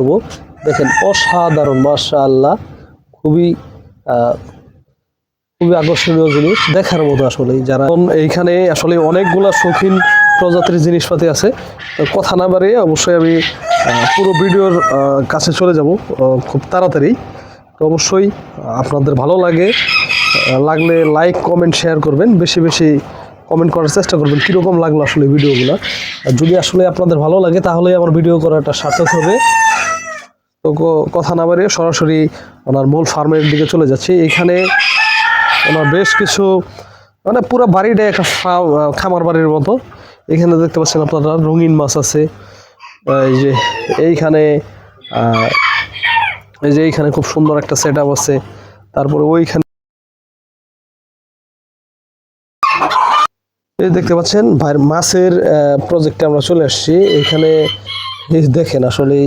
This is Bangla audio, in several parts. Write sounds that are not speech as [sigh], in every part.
করব। দেখেন, অসাধারণ, মাশাআল্লাহ। খুবই খুবই আকর্ষণীয় জিনিস। দেখার মতো আসলে যারা এইখানে আসলে অনেকগুলা শৌখিন প্রজাতির জিনিসপাতি আছে। কথা না বাড়িয়ে অবশ্যই আমি পুরো ভিডিওর কাছে চলে যাব খুব তাড়াতাড়ি। তো অবশ্যই আপনাদের ভালো লাগে লাগলে লাইক, কমেন্ট, শেয়ার করবেন। বেশি বেশি কমেন্ট করার চেষ্টা করবেন, কীরকম লাগল আসলে ভিডিওগুলো। যদি আসলে আপনাদের ভালো লাগে তাহলে আমার ভিডিও করাটা সার্থক হবে। তো কথা না বাড়িয়ে সরাসরি ওনার মূল ফার্মের দিকে চলে যাচ্ছি। এখানে ওনার বেশ কিছু মানে পুরো বাড়িটা একটা খামার বাড়ির মতো। এখানে দেখতে পাচ্ছেন আপনারা রঙিন মাছ আছে। এই যে এইখানে এই যে এইখানে খুব সুন্দর একটা সেট আছে। তারপরে ওইখানে এই দেখতে পাচ্ছেন ভাইয়ের মাছের প্রজেক্টে আমরা চলে আসছি। এখানে দেখেন আসলে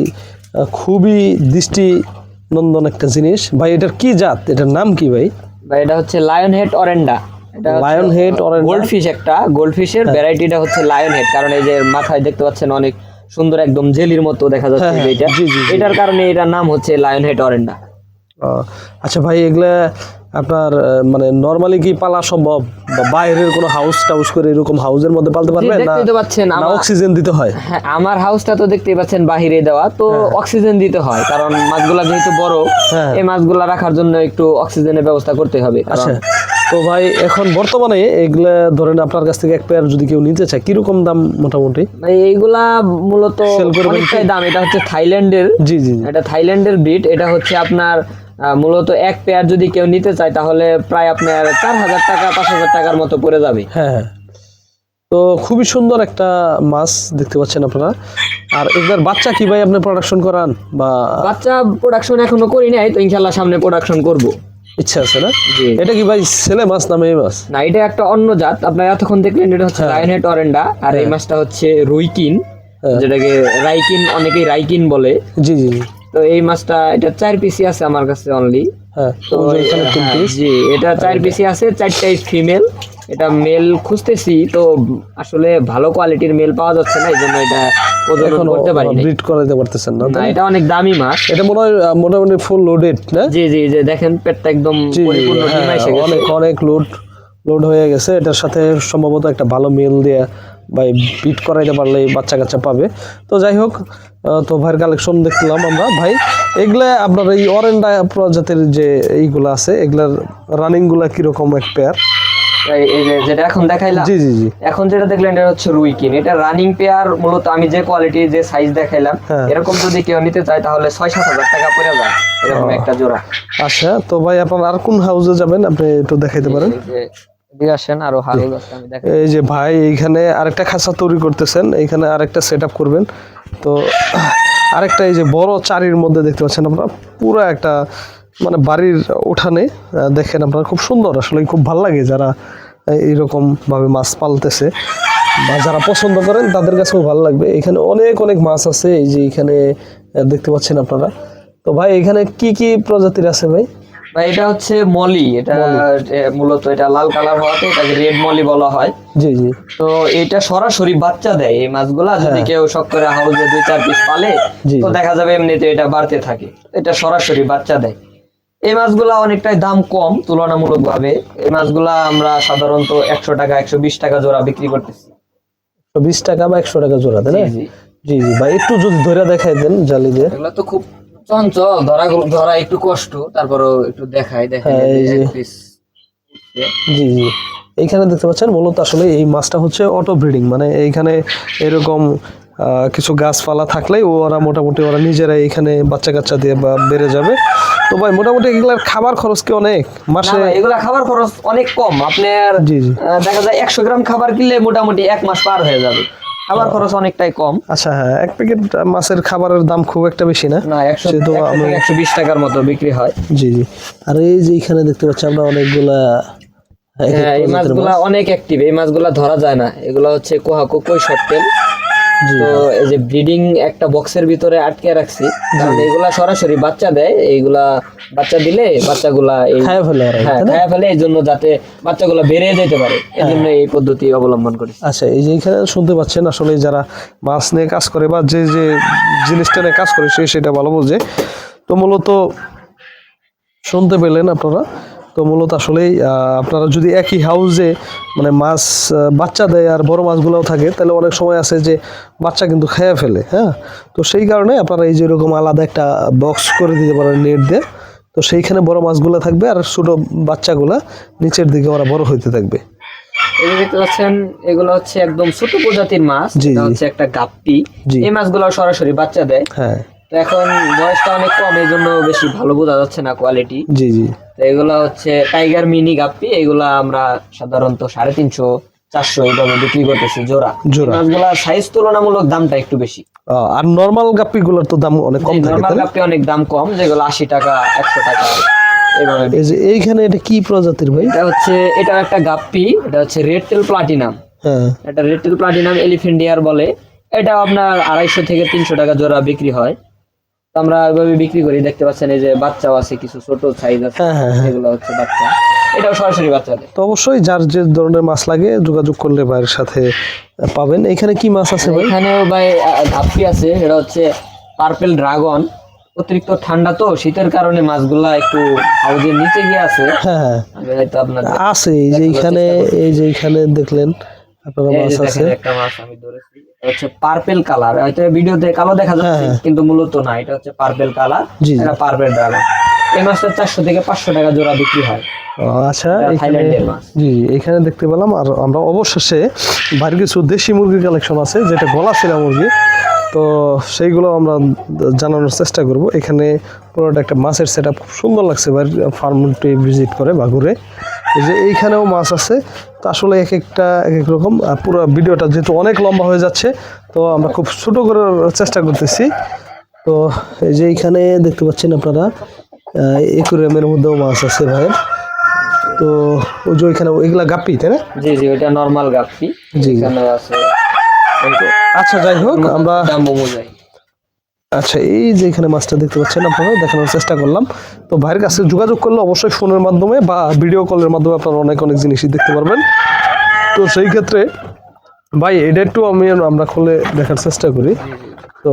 খুবই দৃষ্টি নন্দন একটা জিনিস। ভাই এটার কি জাত? এটার নাম কি ভাই? ভাই এটা হচ্ছে লায়ন হেড অরেন্ডা এটা lion head oranda gold fish একটা। গোল্ড ফিশের ভ্যারাইটিটা হচ্ছে লায়ন হেড কারণ এই যে মাথায় দেখতে পাচ্ছেন অনেক সুন্দর একদম জেলির মতো দেখা যাচ্ছে হ্যাঁ, এটা। জি, জি। এটার কারণে এটার নাম হচ্ছে লায়ন হেড অরেন্ডা আচ্ছা ভাই এগুলা আপনার মানে নর্মালি কি পালা সম্ভব? বা বাইরের কোনো হাউস টাউস করে এরকম হাউসের মধ্যে পালতে পারবেন? না দেখতেই তো পাচ্ছেন না অক্সিজেন দিতে হয়? হ্যাঁ আমার হাউসটা তো দেখতেই পাচ্ছেন বাহিরে দেওয়া তো অক্সিজেন দিতে হয় কারণ মাছগুলা যেহেতু বড় হ্যাঁ। এই মাছগুলা রাখার জন্য একটু অক্সিজেনের ব্যবস্থা করতে হবে আচ্ছা। তো ভাই এখন বর্তমানে এগুলা ধরেন আপনার কাছ থেকে এক পেয়ার যদি কেউ নিতে চায় কীরকম দাম মোটামুটি? ভাই এইগুলা মূলত অনেকটাই দাম এটা হচ্ছে থাইল্যান্ডের জি জি। এটা থাইল্যান্ডের ব্রিড এটা হচ্ছে আপনার মূলত এক পেয়ার যদি কেউ নিতে চায় তাহলে প্রায় আপনার চার হাজার টাকা পাঁচ হাজার টাকার মতো পড়ে যাবে। হ্যাঁ হ্যাঁ। তো খুবই সুন্দর একটা মাছ দেখতে পাচ্ছেন আপনারা। আর এগুলার বাচ্চা কি ভাই আপনি প্রোডাকশন করান বা বাচ্চা প্রোডাকশন এখনও করি নাই তো ইনশাল্লাহ সামনে প্রোডাকশন করব। ইচ্ছা আছে না? এটা কি ভাই ছেলে মাছ না মেয়ে মাছ? না এটা একটা অন্য জাত। আপনারা এতক্ষণ দেখলেন এটা হচ্ছে লায়ন অরেন্ডা আর এই মাছটা হচ্ছে রুইকিন হ্যাঁ। যেটাকে রাইকিন অনেকেই রাইকিন বলে। জি জি জি। তো এই মাছটা এটা চার পিসি আছে আমার কাছে অনলি হ্যাঁ তো জি এটা চার পিসি আছে চারটাই ফিমেল এটা মেল খুঁজতেছি তো আসলে ভালো কোয়ালিটির মেল পাওয়া যাচ্ছে না এই জন্য এটা প্রজনন করতে পারি ব্রিড করাতে পারতেছেন না না এটা অনেক দামি মাছ। এটা মনে হয় মোটামুটি ফুল লোডেড না? জি জি যে দেখেন পেটটা একদম পরিপূর্ণ হ্যাঁ, অনেক অনেক লোড লোড হয়ে গেছে। এটার সাথে সম্ভবত একটা ভালো মেল দিয়ে বা বিট করাইতে পারলে বাচ্চা কাচ্চা পাবে। তো যাই হোক তো ভাইয়ের কালেকশন দেখলাম আমরা। ভাই এগুলা আপনার এই অরেন্ডা প্রজাতির যে এইগুলা আছে এগুলার রানিংগুলা কীরকম এক পেয়ার এই- এই যেটা এখন দেখাইলাম জি জি জি। এখন যেটা দেখলেন এটা হচ্ছে রুইকিন এটা রানিং পেয়ার মূলত আমি যে কোয়ালিটি যে সাইজ দেখাইলাম হ্যাঁ। এরকম যদি কেউ নিতে চায় তাহলে ছয় সাত হাজার টাকা পড়ে যায় এরকম একটা জোড়া। আচ্ছা তো ভাই আপনার আর কোন হাউসে যাবেন? আপনি একটু দেখাইতে পারেন। এই আসেন, আরও দেখাই। এই যে ভাই, এইখানে আরেকটা খাঁচা তৈরি করতেছেন, এইখানে আরেকটা সেট করবেন। তো, আরেকটা এই যে বড় চারির মধ্যে দেখতে পাচ্ছেন আপনারা, পুরো একটা মানে বাড়ির উঠানে দেখেন আপনারা, খুব সুন্দর। আসলে খুব ভালো লাগে যারা এইরকম ভাবে মাছ পালতেছে, বা যারা পছন্দ করেন, তাদের কাছেও ভালো লাগবে। এখানে অনেক অনেক মাছ আছে, এই যে এখানে দেখতে পাচ্ছেন আপনারা। তো ভাই, এখানে কি কি প্রজাতির আছে ভাই? ভাই এটা হচ্ছে মলি। এটা মূলত এটা লাল কালার হওয়াতে এটাকে রেড মলি বলা হয়। জি জি। তো এটা সরাসরি বাচ্চা দেয় এই মাছগুলা। যদি কেউ শখ করে হাউসে দুই চার পিস পালে হ্যাঁ। তো দেখা যাবে এমনিতে এটা বাড়তে থাকে। এটা সরাসরি বাচ্চা দেয়। এই মাছগুলা অনেকটাই দাম কম তুলনামূলক ভাবে এই মাছগুলা আমরা সাধারণত একশো টাকা একশো বিশ টাকা জোড়া বিক্রি করতেছি। বিশ টাকা বা একশো টাকা জোড়া তাই না? জি, জি। জি জি। ভাই একটু যদি ধরে দেখাই দেন জালি দিয়ে। এগুলো তো খুব চঞ্চল ধরা ধরা একটু কষ্ট তারপরও একটু দেখাই দেখাই। জি জি। এইখানে দেখতে পাচ্ছেন মূলত আসলে এই মাছটা হচ্ছে অটো ব্রিডিং মানে এইখানে এরকম কিছু গাছপালা থাকলেই ওরা মোটামুটি ওরা নিজেরাই এখানে বাচ্চা কাচ্চা দিয়ে বা বেড়ে যাবে। তো ভাই মোটামুটি এগুলার খাবার খরচ কি অনেক? মাসে এগুলা খাবার খরচ অনেক কম। আপনার জি জি। দেখা যায় একশো গ্রাম খাবার কিনলে মোটামুটি এক মাস পার হয়ে যাবে। খাবার খরচ অনেকটাই কম। আচ্ছা হ্যাঁ এক প্যাকেট মাছের খাবারের দাম খুব একটা বেশি না। না একশো একশো বিশ টাকার মতো বিক্রি হয়। জি জি। আর এই যে এখানে দেখতে পাচ্ছি আমরা অনেকগুলা হ্যাঁ এই মাছগুলা অনেক অ্যাক্টিভ এই মাছগুলা ধরা যায় না। এগুলা হচ্ছে কোহাকো কই শর্টেল। তো এই যে ব্রিডিং একটা বক্সের ভিতরে আটকে রাখছি কারণ এগুলা সরাসরি বাচ্চা দেয় এইগুলা বাচ্চা দিলে বাচ্চাগুলা খায় ফেলে হ্যাঁ? খায়া ফেলে এই জন্য যাতে বাচ্চাগুলো বেড়ে যেতে পারে। এই জন্য এই পদ্ধতি অবলম্বন করি আচ্ছা এই যে এখানে শুনতে পাচ্ছেন আসলে যারা মাছ নিয়ে কাজ করে বা যে যে জিনিসটা নিয়ে কাজ করে সে সেটা ভালো বোঝে। তো মূলত শুনতে পেলেন আপনারা। তো মূলত আসলেই আপনারা যদি একই হাউসে মানে মাছ বাচ্চা দেয় আর বড় মাছগুলোও থাকে তাহলে অনেক সময় আছে যে বাচ্চা কিন্তু খেয়ে ফেলে হ্যাঁ? তো সেই কারণে আপনারা এই যে এরকম আলাদা একটা বক্স করে দিতে পারেন নেট দিয়ে তো সেইখানে বড় মাছগুলো থাকবে আর ছোট বাচ্চাগুলা নিচের দিকে ওরা বড় হইতে থাকবে। দেখতে পাচ্ছেন এগুলো হচ্ছে একদম ছোট প্রজাতির মাছ এটা হচ্ছে একটা গাপ্পি। জি। এই মাছগুলো সরাসরি বাচ্চা দেয়। হ্যাঁ। তো এখন বয়সটা অনেক কম এই জন্য বেশি ভালো বোঝা যাচ্ছে না কোয়ালিটি জি জি। তো এগুলা হচ্ছে টাইগার মিনি গাপ্পি এগুলা আমরা সাধারণত সাড়ে তিনশো চারশো এইভাবে বিক্রি করতেছি জোড়া। জোড়া। মাছগুলা সাইজ তুলনামূলক দামটা একটু বেশি। আর নর্মাল গাপ্পিগুলোর তো দাম অনেক কম থাকে নর্মাল গাপ্পি অনেক দাম কম যেগুলো আশি টাকা একশো টাকা এভাবে এই যে এইখানে এটা কি প্রজাতির ভাই? এটা হচ্ছে এটা একটা গাপ্পি এটা হচ্ছে রেড টেল প্লাটিনাম হ্যাঁ। এটা রেড টেল প্লাটিনাম এলিফেন্ডিয়ার বলে। এটা আপনার আড়াইশো থেকে তিনশো টাকা জোড়া বিক্রি হয়। তো আমরা ওইভাবে বিক্রি করি। দেখতে পাচ্ছেন এই যে বাচ্চাও আছে কিছু ছোট সাইজ আছে। হ্যাঁ হ্যাঁ হ্যাঁ। এগুলো হচ্ছে বাচ্চা। এটাও সরাসরি বাচ্চা তো অবশ্যই যার যে ধরনের মাছ লাগে যোগাযোগ করলে ভাইয়ের সাথে পাবেন। এখানে কি মাছ আছে ভাই? এখানেও ভাই ধাপ্পি আছে। এটা হচ্ছে পার্পেল ড্রাগন অতিরিক্ত ঠান্ডা তো শীতের কারণে মাছগুলা একটু হাউজের নিচে গিয়ে আছে। হ্যাঁ হ্যাঁ। আপনার আছে এই যে এইখানে এই যে এইখানে দেখলেন আপনারা মাছ আছে। একটা মাছ আমি ধরেছি হচ্ছে পার্পেল কালার হয়তো ভিডিওতে কালো দেখা যাচ্ছে হ্যাঁ। কিন্তু মূলত না এটা হচ্ছে পার্পেল কালার জি, জি। এটা পার্পেল ড্রাগন এই মাছটা চারশো থেকে পাঁচশো টাকা জোড়া বিক্রি হয়। আচ্ছা জি এখানে দেখতে পেলাম আর আমরা অবশেষে বাইরে কিছু দেশি মুরগির কালেকশন আছে যেটা গলা ছিলা মুরগি। তো সেইগুলো আমরা জানানোর চেষ্টা করব। এখানে পুরোটা একটা মাছের সেট খুব সুন্দর লাগছে ফার্মটি ভিজিট করে বা ঘুরে যে এইখানেও মাছ আছে। তো আসলে এক একটা এক এক রকম পুরো ভিডিওটা যেহেতু অনেক লম্বা হয়ে যাচ্ছে তো আমরা খুব ছোটো করার চেষ্টা করতেছি। তো এই যে এইখানে দেখতে পাচ্ছেন আপনারা একুরিয়ামের মধ্যেও মাছ আছে ভাইয়ের তো ওই যে ওইখানে এগুলা গাপ্পি তাই না? জি জি ওইটা নর্মাল গাপ্পি। জি। আছে। আচ্ছা যাই হোক আমরা আচ্ছা এই যে এখানে মাছটা দেখতে পাচ্ছেন আপনারা, দেখানোর চেষ্টা করলাম। তো ভাইয়ের কাছে যোগাযোগ করলে অবশ্যই ফোনের মাধ্যমে বা ভিডিও কলের মাধ্যমে আপনারা অনেক অনেক জিনিসই দেখতে পারবেন। তো সেই ক্ষেত্রে, ভাই, এটা একটু আমি আমরা খুলে দেখার চেষ্টা করি। তো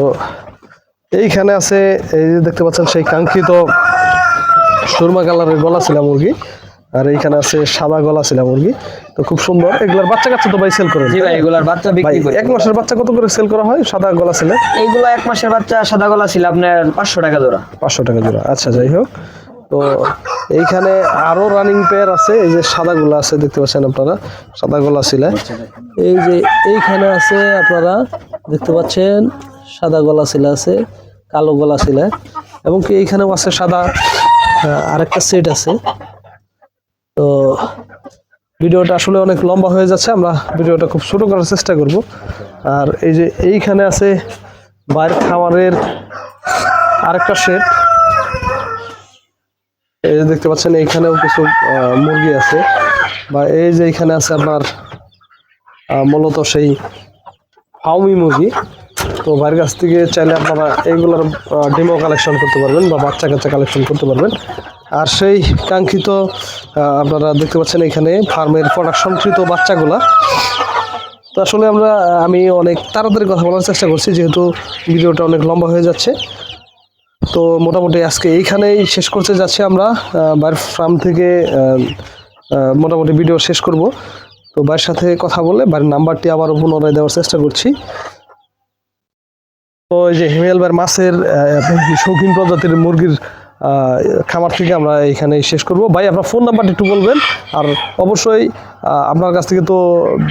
এইখানে আছে, এই যে দেখতে পাচ্ছেন সেই কাঙ্ক্ষিত সুরমা কালারের গলা ছিল মুরগি। আর এইখানে আছে সাদা গলা ছিল মুরগি। তো খুব সুন্দর। এগুলার বাচ্চা কাচ্চা তো ভাই সেল করে জি ভাই এগুলার বাচ্চা বিক্রি করে। এক মাসের বাচ্চা কত করে সেল করা হয়? সাদা গলা ছিল? এইগুলো এক মাসের বাচ্চা সাদা গলা ছিল আপনার পাঁচশো টাকা জোড়া। পাঁচশো টাকা জোড়া। আচ্ছা যাই হোক। তো এইখানে আরও রানিং পেয়ার আছে। এই যে সাদা গোলা আছে দেখতে পাচ্ছেন আপনারা? সাদা গোলা ছিল। এই যে এইখানে আছে আপনারা দেখতে পাচ্ছেন? সাদা গলা ছিল আছে কালো গলা ছিল। এবং কি এইখানেও আছে সাদা আরেকটা সেট আছে। ভিডিওটা আসলে অনেক লম্বা হয়ে যাচ্ছে, আমরা ভিডিওটা খুব ছোট করার চেষ্টা করব। আর এই যে এইখানে আছে বাইরের খামারের আরেকটা সেট এই যে দেখতে পাচ্ছেন, এইখানেও কিছু মুরগি আছে। বা এই যে এইখানে আছে আপনার মূলত সেই ফাউমি মুরগি। তো বাইরের কাছ থেকে চাইলে আপনারা এইগুলোর ডিমো কালেকশন করতে পারবেন বা বাচ্চা কাচ্চা কালেকশন করতে পারবেন। আর সেই কাঙ্ক্ষিত আপনারা দেখতে পাচ্ছেন এখানে ফার্মের প্রোডাকশনকৃত বাচ্চাগুলা। তো আসলে আমরা আমি অনেক তাড়াতাড়ি কথা বলার চেষ্টা করছি যেহেতু ভিডিওটা অনেক লম্বা হয়ে যাচ্ছে। তো মোটামুটি আজকে এইখানেই শেষ করতে যাচ্ছি আমরা। আহ, বাইরের ফার্ম থেকে মোটামুটি ভিডিও শেষ করব। তো ভাইয়ের সাথে কথা বলে বাড়ির নাম্বারটি আবারও পুনরায় দেওয়ার চেষ্টা করছি। তো এই যে হিমেল ভাইয়ের মাছের শৌখিন প্রজাতির মুরগির খামার থেকে আমরা এখানে শেষ করব। ভাই আপনার ফোন নাম্বারটা একটু বলবেন। আর অবশ্যই আপনার কাছ থেকে তো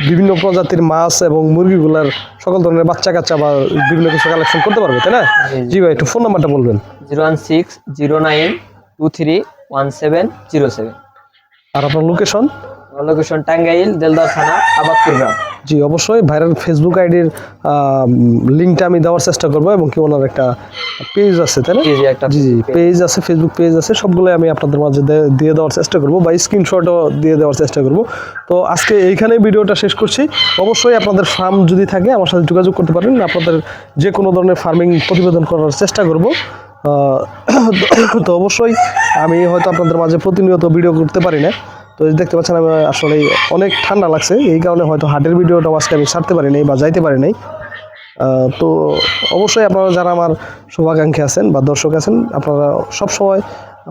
বিভিন্ন প্রজাতির মাছ এবং মুরগিগুলার সকল ধরনের বাচ্চা কাচ্চা বা বিভিন্ন কিছু কালেকশন করতে পারবে তাই না? জি। ভাই একটু ফোন নাম্বারটা বলবেন। Zero one six zero nine two three one seven zero seven. আর আপনার লোকেশন লোকেশন টাঙ্গাইল দেলদার থানা আবাদপুর গ্রাম জি অবশ্যই ভাইরাল ফেসবুক আইডির লিঙ্কটা আমি দেওয়ার চেষ্টা করব এবং কি ওনার একটা পেজ আছে তাই না? জি জি একটা জি জি পেজ আছে ফেসবুক পেজ আছে সবগুলোই আমি আপনাদের মাঝে দিয়ে দেওয়ার চেষ্টা করব বা স্ক্রিনশটও দিয়ে দেওয়ার চেষ্টা করব। তো আজকে এইখানে ভিডিওটা শেষ করছি। অবশ্যই আপনাদের ফার্ম যদি থাকে আমার সাথে যোগাযোগ করতে পারেন। আপনাদের যে কোনো ধরনের ফার্মিং প্রতিবেদন করার চেষ্টা করব। [coughs] তো অবশ্যই আমি হয়তো আপনাদের মাঝে প্রতিনিয়ত ভিডিও করতে পারি না। তো দেখতে পাচ্ছেন, আমি আসলে অনেক ঠান্ডা লাগছে। এই কারণে হয়তো হাটের ভিডিওটা আজকে আমি ছাড়তে পারি নাই বা যাইতে পারি নাই। তো অবশ্যই আপনারা যারা আমার শুভাকাঙ্ক্ষী আছেন বা দর্শক আছেন, আপনারা সব সময়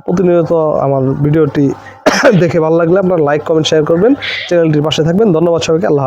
প্রতিনিয়ত আমার ভিডিওটি [coughs] দেখে ভালো লাগলে আপনারা লাইক, কমেন্ট শেয়ার করবেন। চ্যানেলটির পাশে থাকবেন। ধন্যবাদ সবাইকে। আল্লাহ।